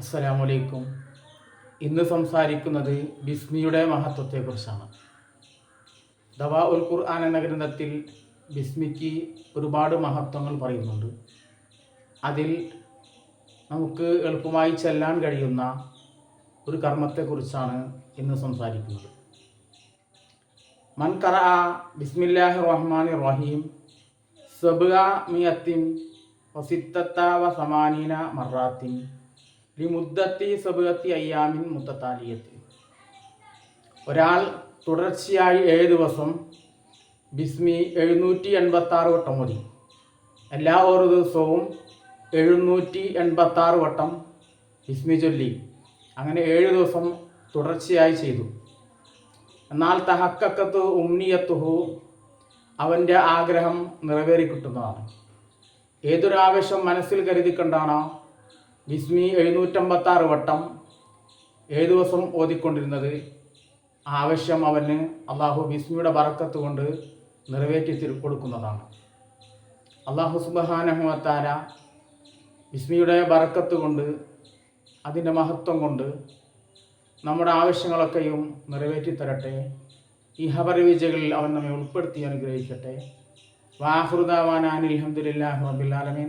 അസ്സലാമു അലൈക്കും ഇന്ന് സംസാരിക്കുന്നത് ബിസ്മിയുടെ മഹത്വത്തെക്കുറിച്ചാണ്. ദവാ ഉൽ ഖുർആൻ എന്ന ഗ്രന്ഥത്തിൽ ബിസ്മിക്ക് ഒരുപാട് മഹത്വങ്ങൾ പറയുന്നുണ്ട്. അതിൽ നമുക്ക് എളുപ്പമായി ചെല്ലാൻ കഴിയുന്ന ഒരു കർമ്മത്തെക്കുറിച്ചാണ് ഇന്ന് സംസാരിക്കുന്നത്. മൻ കറ ബിസ്മില്ലാഹി റഹ്മാൻ റഹീം സബുക മിയത്തിൻ വസിത്തത്താവ സമാനീന മറാത്തിൻ ലിമുദ്ദത്തി സബുദത്തി അയ്യാമിൻ മുത്തത്താലിയത്തി. ഒരാൾ തുടർച്ചയായി ഏഴ് ദിവസം ബിസ്മി എഴുന്നൂറ്റി എൺപത്തി ആറ് വട്ടം മതി എല്ലാ ഓരോ ദിവസവും എഴുന്നൂറ്റി എൺപത്തി ആറ് വട്ടം ബിസ്മി ചൊല്ലി. അങ്ങനെ ഏഴ് ദിവസം തുടർച്ചയായി ചെയ്തു. എന്നാൽ തഹക്കക്കത്ത് ഉമ്നിയത്തുഹു അവന്റെ ആഗ്രഹം നിറവേറി കിട്ടുന്നതാണ് ഏതൊരു ആവശ്യം മനസ്സിൽ കരുതിക്കൊണ്ടാണോ ബിസ്മി എഴുന്നൂറ്റമ്പത്താറ് വട്ടം ഏഴ് ദിവസം ഓതിക്കൊണ്ടിരുന്നത് ആവശ്യം അവന് അള്ളാഹു ബിസ്മിയുടെ വറക്കത്ത് കൊണ്ട് നിറവേറ്റി കൊടുക്കുന്നതാണ്. അള്ളാഹു സുബഹാനഹുവത്താര ബിസ്മിയുടെ വറക്കത്ത് കൊണ്ട് അതിന്റെ മഹത്വം കൊണ്ട് നമ്മുടെ ആവശ്യങ്ങളൊക്കെയും നിറവേറ്റി തരട്ടെ. ഈ ഹബർ വിജയകളിൽ അവൻ നമ്മെ ഉൾപ്പെടുത്തി അനുഗ്രഹിക്കട്ടെ. വാഹൃദാവാൻ അനിൽ അഹമ്മദില്ലാഹി റബിലാലമീൻ